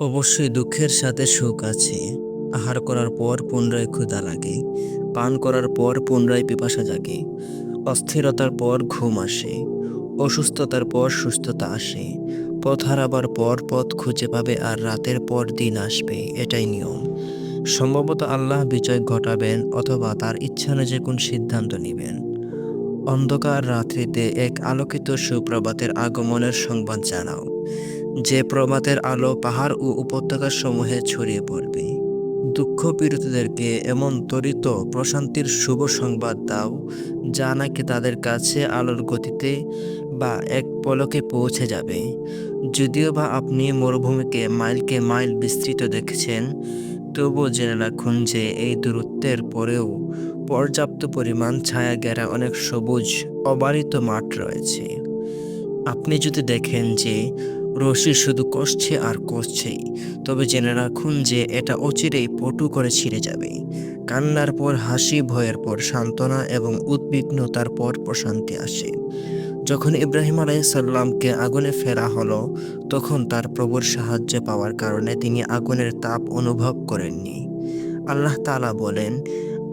অবশ্যই দুঃখের সাথে সুখ আছে। আহার করার পর পুনরায় ক্ষুধা লাগে, পান করার পর পুনরায় পিপাসা জাগে, অস্থিরতার পর ঘুম আসে, অসুস্থতার পর সুস্থতা আসে, পথ হারাবার পর পথ খুঁজে পাবে আর রাতের পর দিন আসবে, এটাই নিয়ম। সম্ভবত আল্লাহ বিজয় ঘটাবেন অথবা তার ইচ্ছা অনুযায়ী কোন সিদ্ধান্ত নেবেন। অন্ধকার রাত্রিতে এক আলোকিত সুপ্রভাতের আগমনের সংবাদ জানাও। যে প্রভাতের আলো পাহাড় ও উপত্যকার সমূহে ছড়িয়ে পড়বে। দুঃখ পীড়িতদেরকে এমন ত্বরিত প্রশান্তির শুভ সংবাদ দাও, যা নাকি তাদের কাছে আলোর গতিতে বা এক পলকে পৌঁছে যাবে। যদিও বা আপনি মরুভূমিকে মাইলকে মাইল বিস্তৃত দেখেছেন, তবুও জেনে রাখুন যে এই দূরত্বের পরেও পর্যাপ্ত পরিমাণ ছায়া ঘেরা অনেক সবুজ, অবারিত মাঠ রয়েছে। আপনি যদি দেখেন যে রশি শুধু কষছে আর কষছেই। তবে জেনে রাখুন যে এটা অচিরেই পটু করে ছিঁড়ে যাবে। কান্নার পর, হাসি, ভয়ের পর, সান্ত্বনা এবং উদ্বিগ্নতার পর প্রশান্তি আসে। যখন ইব্রাহিম আলাইসাল্লামকে আগুনে ফেরা হলো, তখন তার প্রভুর সাহায্য পাওয়ার কারণে তিনি আগুনের তাপ অনুভব করেননি। আল্লাহ তালা বলেন,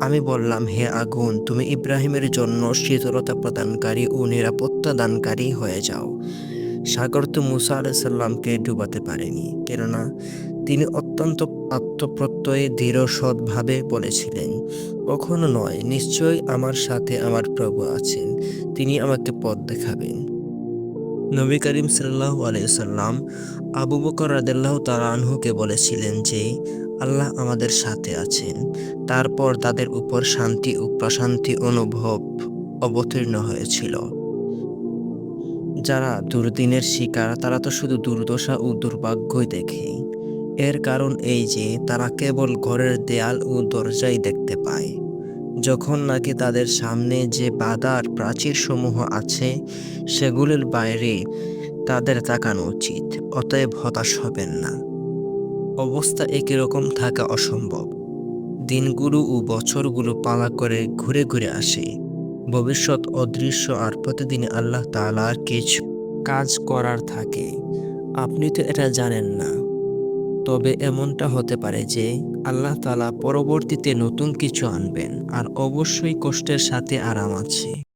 আমি বললাম, হে আগুন, তুমি ইব্রাহিমের জন্য শীতলতা প্রদানকারী ও নিরাপত্তা দানকারী হয়ে যাও। সাগর তো মুসা আলাইসাল্লামকে ডুবাতে পারেনি, কেননা তিনি অত্যন্ত আত্মপ্রত্যয়ে দৃঢ় সৎভাবে বলেছিলেন, কখনো নয়, নিশ্চয়ই আমার সাথে আমার প্রভু আছেন, তিনি আমাকে পথ দেখাবেন। নবী করিম সাল্লাহ আলাইসাল্লাম আবু বকর রাদেল্লাহ তালানহুকে বলেছিলেন যে, আল্লাহ আমাদের সাথে আছেন, তারপর তাদের উপর শান্তি ও প্রশান্তি অনুভব অবতীর্ণ হয়েছিল। যারা দুর্দিনের শিকার, তারা তো শুধু দুর্দশা ও দুর্ভাগ্যই দেখে। এর কারণ এই যে, তারা কেবল ঘরের দেয়াল ও দরজাই দেখতে পায়। যখন নাকি তাদের সামনে যে বাধার প্রাচীর সমূহ আছে, সেগুলির বাইরে তাদের তাকানো উচিত, অতএব হতাশ হবেন না। অবস্থা একই রকম থাকা অসম্ভব। দিনগুলো ও বছরগুলো পালা করে ঘুরে ঘুরে আসে। ভবিষ্যৎ অদৃশ্য আর প্রতিদিন আল্লাহ তালার কিছু কাজ করার থাকে। আপনি তো এটা জানেন না। তবে এমনটা হতে পারে যে আল্লাহ তালা পরবর্তীতে নতুন কিছু আনবেন আর অবশ্যই কষ্টের সাথে আরাম আছে।